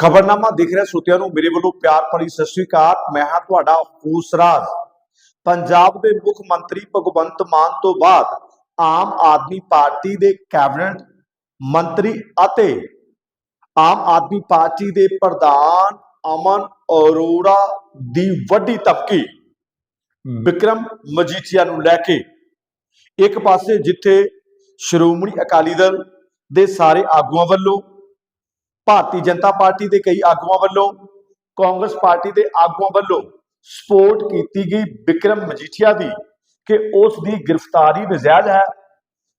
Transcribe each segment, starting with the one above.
ਖਬਰਨਾਮਾ ਦੇਖ ਰਿਹਾ ਸੋਤਿਆਂ ਨੂੰ, ਮੇਰੇ ਵੱਲੋਂ ਪਿਆਰ ਭਰੀ ਸਤਿ ਸ੍ਰੀ ਅਕਾਲ। ਮੈਂ ਹਾਂ ਤੁਹਾਡਾ ਹੂਸਰਾਜ। ਪੰਜਾਬ ਦੇ ਮੁੱਖ ਮੰਤਰੀ ਭਗਵੰਤ ਮਾਨ ਤੋਂ ਬਾਅਦ ਆਮ ਆਦਮੀ ਪਾਰਟੀ ਦੇ ਕੈਬਨਿਟ ਮੰਤਰੀ ਅਤੇ ਆਮ ਆਦਮੀ ਪਾਰਟੀ ਦੇ ਪ੍ਰਧਾਨ ਅਮਨ ਅਰੋੜਾ ਦੀ ਵੱਡੀ ਧਮਕੀ ਵਿਕਰਮ ਮਜੀਠੀਆ ਨੂੰ ਲੈ ਕੇ ਇੱਕ ਪਾਸੇ ਜਿੱਥੇ ਸ਼੍ਰੋਮਣੀ ਅਕਾਲੀ ਦਲ ਦੇ ਸਾਰੇ ਆਗੂਆਂ ਵੱਲੋਂ ਭਾਰਤੀ ਜਨਤਾ ਪਾਰਟੀ ਦੇ ਕਈ ਆਗੂਆਂ ਵੱਲੋਂ, ਕਾਂਗਰਸ ਪਾਰਟੀ ਦੇ ਆਗੂਆਂ ਵੱਲੋਂ ਸਪੋਰਟ ਕੀਤੀ ਗਈ ਵਿਕਰਮ ਮਜੀਠੀਆ ਦੀ ਕਿ ਉਸ ਦੀ ਗ੍ਰਿਫਤਾਰੀ ਨਜਾਇਜ਼ ਹੈ।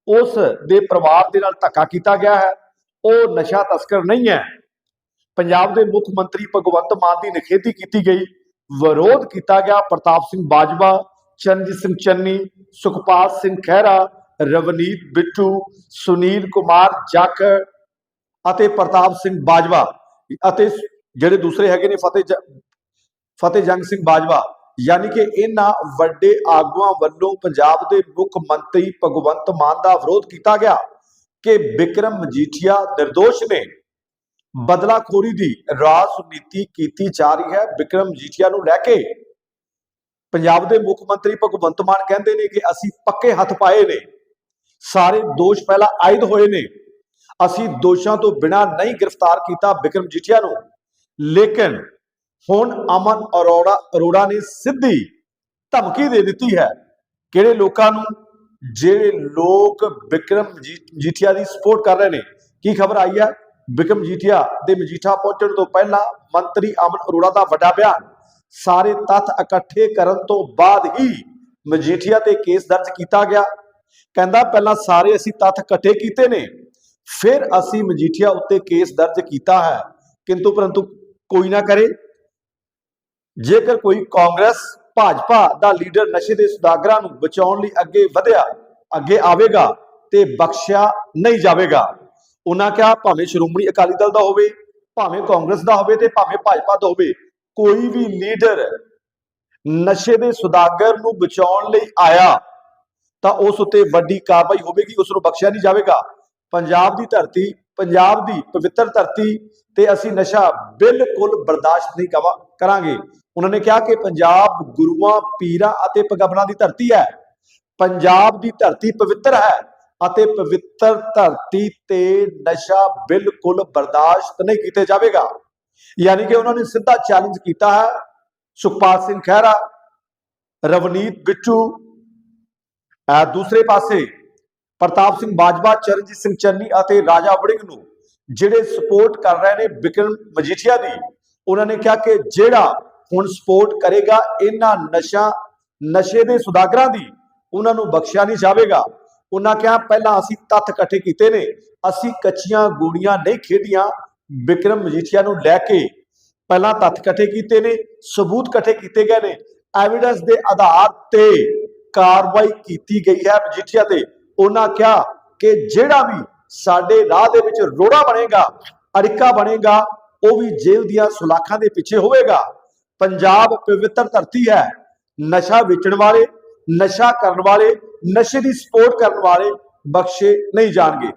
ਉਸ ਦੇ ਪਰਿਵਾਰ ਦੇ ਨਾਲ ਧੱਕਾ ਕੀਤਾ ਗਿਆ ਹੈ। ਉਹ ਨਸ਼ਾ ਤਸਕਰ ਨਹੀਂ ਹੈ। ਪੰਜਾਬ ਦੇ ਮੁੱਖ ਮੰਤਰੀ ਭਗਵੰਤ ਮਾਨ ਦੀ ਨਿਖੇਧੀ ਕੀਤੀ ਗਈ। ਵਿਰੋਧ ਕੀਤਾ ਗਿਆ ਪ੍ਰਤਾਪ ਸਿੰਘ ਬਾਜਵਾ, ਚਰਨਜੀਤ ਸਿੰਘ ਚੰਨੀ, ਸੁਖਪਾਲ ਸਿੰਘ ਖਹਿਰਾ, ਰਵਨੀਤ ਬਿੱਟੂ, ਸੁਨੀਲ ਕੁਮਾਰ ਜਾਖੜ ਅਤੇ ਪ੍ਰਤਾਪ ਸਿੰਘ ਬਾਜਵਾ ਅਤੇ ਜਿਹੜੇ ਦੂਸਰੇ ਹੈਗੇ ਨੇ ਫਤਿਹ ਜ- ਫਤਿਹ ਜੰਗ ਸਿੰਘ ਬਾਜਵਾ, ਯਾਨੀ ਕਿ ਇਹਨਾਂ ਵੱਡੇ ਆਗੂਆਂ ਵੱਲੋਂ ਪੰਜਾਬ ਦੇ ਮੁੱਖ ਮੰਤਰੀ ਭਗਵੰਤ ਮਾਨ ਦਾ ਵਿਰੋਧ ਕੀਤਾ ਗਿਆ ਕਿ ਵਿਕਰਮ ਮਜੀਠੀਆ ਨਿਰਦੋਸ਼ ਨੇ ਬਦਲਾਖੋਰੀ ਦੀ ਰਾਜਨੀਤੀ ਕੀਤੀ ਜਾ ਰਹੀ ਹੈ। ਵਿਕਰਮ ਮਜੀਠੀਆ ਨੂੰ ਲੈ ਕੇ ਪੰਜਾਬ ਦੇ ਮੁੱਖ ਮੰਤਰੀ ਭਗਵੰਤ ਮਾਨ ਕਹਿੰਦੇ ਨੇ ਕਿ ਅਸੀਂ ਪੱਕੇ ਹੱਥ ਪਾਏ ਨੇ। ਸਾਰੇ ਦੋਸ਼ ਪਹਿਲਾਂ ਆਇਦ ਹੋਏ ਨੇ। ਅਸੀਂ ਦੋਸ਼ਾਂ ਤੋਂ ਬਿਨਾਂ ਨਹੀਂ ਗ੍ਰਿਫਤਾਰ ਕੀਤਾ ਵਿਕਰਮ ਜੀਠੀਆ ਨੂੰ। ਲੇਕਿਨ ਹੁਣ ਅਮਨ ਅਰੋੜਾ ਅਰੋੜਾ ਨੇ ਸਿੱਧੀ ਧਮਕੀ ਦੇ ਦਿੱਤੀ ਹੈ। ਕਿਹੜੇ ਲੋਕਾਂ ਨੂੰ? ਜਿਹੜੇ ਲੋਕ ਵਿਕਰਮ ਜੀ- ਜੀਠੀਆ ਦੀ ਸਪੋਰਟ ਕਰ ਰਹੇ ਨੇ। ਕੀ ਖਬਰ ਆਈ ਹੈ? ਵਿਕਰਮ ਜੀਠੀਆ ਦੇ ਮਜੀਠਾ ਪਹੁੰਚਣ ਤੋਂ ਪਹਿਲਾਂ ਮੰਤਰੀ ਅਮਨ ਅਰੋੜਾ ਦਾ ਵੱਡਾ ਬਿਆਨ। ਸਾਰੇ ਤੱਥ ਇਕੱਠੇ ਕਰਨ ਤੋਂ ਬਾਅਦ ਹੀ ਮਜੀਠੀਆ ਤੇ ਕੇਸ ਦਰਜ ਕੀਤਾ ਗਿਆ। ਕਹਿੰਦਾ ਪਹਿਲਾਂ ਸਾਰੇ ਅਸੀਂ ਤੱਥ ਇਕੱਠੇ ਕੀਤੇ ਨੇ। ਫਿਰ ਅਸੀਂ ਮਜੀਠੀਆ ਉੱਤੇ ਕੇਸ ਦਰਜ ਕੀਤਾ ਹੈ। ਕਿੰਤੂ ਪਰੰਤੂ ਕੋਈ ਨਾ ਕਰੇ। ਜੇਕਰ ਕੋਈ ਕਾਂਗਰਸ, ਭਾਜਪਾ ਦਾ ਲੀਡਰ ਨਸ਼ੇ ਦੇ ਸੁਦਾਗਰਾਂ ਨੂੰ ਬਚਾਉਣ ਲਈ ਅੱਗੇ ਵਧਿਆ, ਅੱਗੇ ਆਵੇਗਾ ਤੇ ਬਖਸ਼ਿਆ ਨਹੀਂ ਜਾਵੇਗਾ। ਉਹਨਾਂ ਕਿਹਾ, ਭਾਵੇਂ ਸ਼੍ਰੋਮਣੀ ਅਕਾਲੀ ਦਲ ਦਾ ਹੋਵੇ, ਭਾਵੇਂ ਕਾਂਗਰਸ ਦਾ ਹੋਵੇ ਤੇ ਭਾਵੇਂ ਭਾਜਪਾ ਦਾ ਹੋਵੇ, ਕੋਈ ਵੀ ਲੀਡਰ ਨਸ਼ੇ ਦੇ ਸੁਦਾਗਰ ਨੂੰ ਬਚਾਉਣ ਲਈ ਆਇਆ, ਤਾਂ ਉਸ ਉੱਤੇ ਵੱਡੀ ਕਾਰਵਾਈ ਹੋਵੇਗੀ, ਉਸ ਨੂੰ ਬਖਸ਼ਿਆ ਨਹੀਂ ਜਾਵੇਗਾ। ਪੰਜਾਬ ਦੀ ਧਰਤੀ, ਪੰਜਾਬ ਦੀ ਪਵਿੱਤਰ ਧਰਤੀ ਤੇ ਅਸੀਂ ਨਸ਼ਾ ਬਿਲਕੁਲ ਬਰਦਾਸ਼ਤ ਨਹੀਂ ਕਵਾ- ਕਰਾਂਗੇ। ਉਹਨਾਂ ਨੇ ਕਿਹਾ ਕਿ ਪੰਜਾਬ ਗੁਰੂਆਂ, ਪੀਰਾਂ ਅਤੇ ਪਗਬਰਾਂ ਦੀ ਧਰਤੀ ਹੈ। ਪੰਜਾਬ ਦੀ ਧਰਤੀ ਪਵਿੱਤਰ ਹੈ ਅਤੇ ਪਵਿੱਤਰ ਧਰਤੀ ਤੇ ਨਸ਼ਾ ਬਿਲਕੁਲ ਬਰਦਾਸ਼ਤ ਨਹੀਂ ਕੀਤਾ ਜਾਵੇਗਾ। ਯਾਨੀ ਕਿ ਉਹਨਾਂ ਨੇ ਸਿੱਧਾ ਚੈਲੰਜ ਕੀਤਾ ਹੈ। ਸੁਖਪਾਲ ਸਿੰਘ ਖਹਿਰਾ, ਰਵਨੀਤ ਬਿੱਟੂ ਦੂਸਰੇ ਪਾਸੇ ਪ੍ਰਤਾਪ ਸਿੰਘ ਬਾਜਵਾ, ਚਰਨਜੀਤ ਸਿੰਘ ਚੰਨੀ ਅਤੇ ਰਾਜਾ ਵੜਿੰਗ ਨੂੰ ਜਿਹੜੇ ਸਪੋਰਟ ਕਰ ਰਹੇ ਨੇ ਵਿਕਰਮ ਮਜੀਠੀਆ ਦੀ, ਉਹਨਾਂ ਨੇ ਕਿਹਾ ਕਿ ਜਿਹੜਾ ਹੁਣ ਸਪੋਰਟ ਕਰੇਗਾ ਇਹਨਾਂ ਨਸ਼ਾ, ਨਸ਼ੇ ਦੇ ਸੁਦਾਗਰਾਂ ਦੀ, ਉਹਨਾਂ ਨੂੰ ਬਖਸ਼ਿਆ ਨਹੀਂ ਜਾਵੇਗਾ। ਉਹਨਾਂ ਕਿਹਾ, ਪਹਿਲਾਂ ਅਸੀਂ ਤੱਥ ਇਕੱਠੇ ਕੀਤੇ ਨੇ, ਅਸੀਂ ਕੱਚੀਆਂ ਗੋਲੀਆਂ ਨਹੀਂ ਖੇਡੀਆਂ, ਵਿਕਰਮ ਮਜੀਠੀਆ ਨੂੰ ਲੈ ਕੇ ਪਹਿਲਾਂ ਤੱਥ ਇਕੱਠੇ ਕੀਤੇ ਨੇ, ਸਬੂਤ ਇਕੱਠੇ ਕੀਤੇ ਗਏ ਨੇ। ਐਵੀਡੈਂਸ ਦੇ ਆਧਾਰ ਤੇ ਕਾਰਵਾਈ ਕੀਤੀ ਗਈ ਹੈ ਮਜੀਠੀਆ ਤੇ। ਉਹਨਾਂ ਕਿਹਾ ਕਿ ਜਿਹੜਾ ਵੀ ਸਾਡੇ ਰਾਹ ਦੇ ਵਿੱਚ ਰੋੜਾ ਬਣੇਗਾ, ਅੜਿੱਕਾ ਬਣੇਗਾ, ਉਹ ਵੀ ਜੇਲ੍ਹ ਦੀਆਂ ਸੁਲਾਖਾਂ ਦੇ ਪਿੱਛੇ ਹੋਵੇਗਾ। ਪੰਜਾਬ ਪਵਿੱਤਰ ਧਰਤੀ ਹੈ। ਨਸ਼ਾ ਵੇਚਣ ਵਾਲੇ, ਨਸ਼ਾ ਕਰਨ ਵਾਲੇ, ਨਸ਼ੇ ਦੀ ਸਪੋਰਟ ਕਰਨ ਵਾਲੇ ਬਖਸ਼ੇ ਨਹੀਂ ਜਾਣਗੇ।